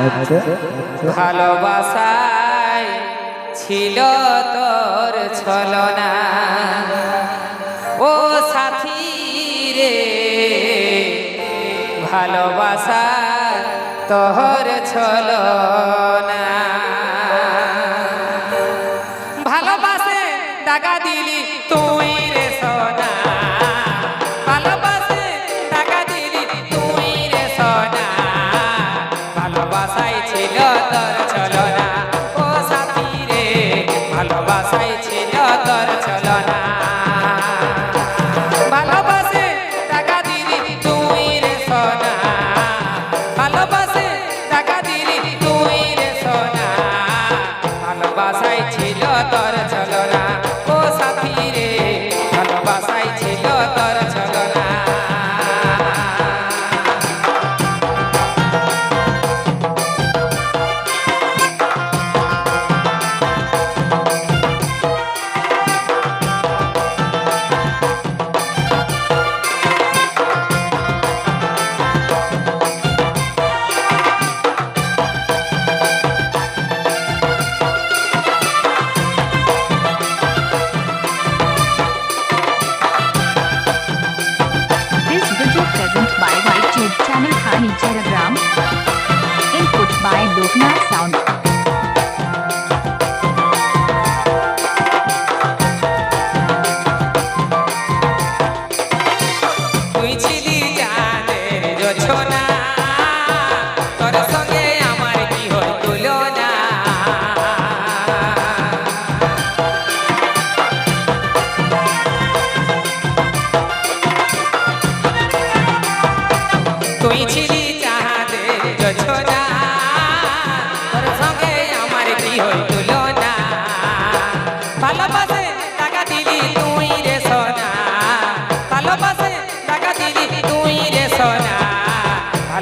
আচ্ছা, আচ্ছা। ভালোবাসাই ছিল তোর ছল না ও সাথী রে ভালোবাসা তোর ছল না ভালোবাসে টাকা দিলি જાય છે તાર ચલરા Instagram.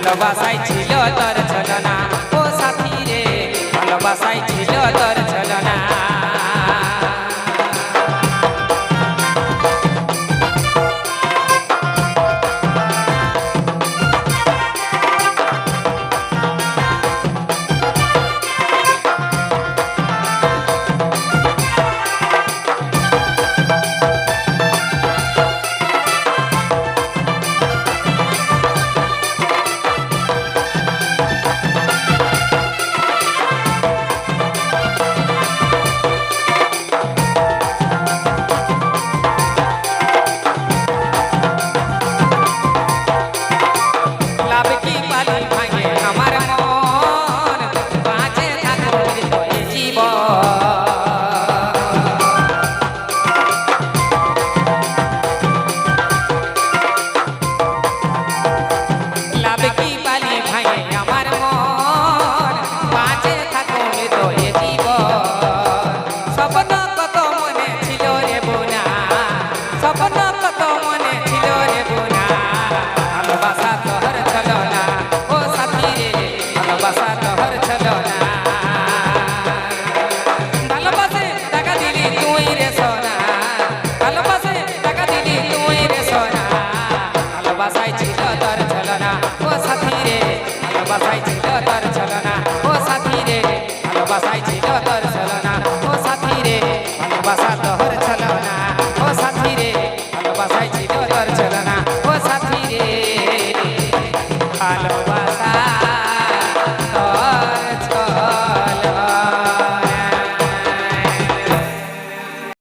ভালোবাসাই ছিল তোর ছলনা। ও সাথী রে ভালোবাসাই ছিল তোর সাথী রে ভালোবাসাই ছিল তোর ছলনা। ও সাথী রে ভালোবাসাই ছিল তোর ছলনা। ও সাথী রে ভালোবাসা তোর ছলনা। ও সাথী রে ভালোবাসাই ছিল তোর ছলনা। ও সাথী রে ভালোবাসা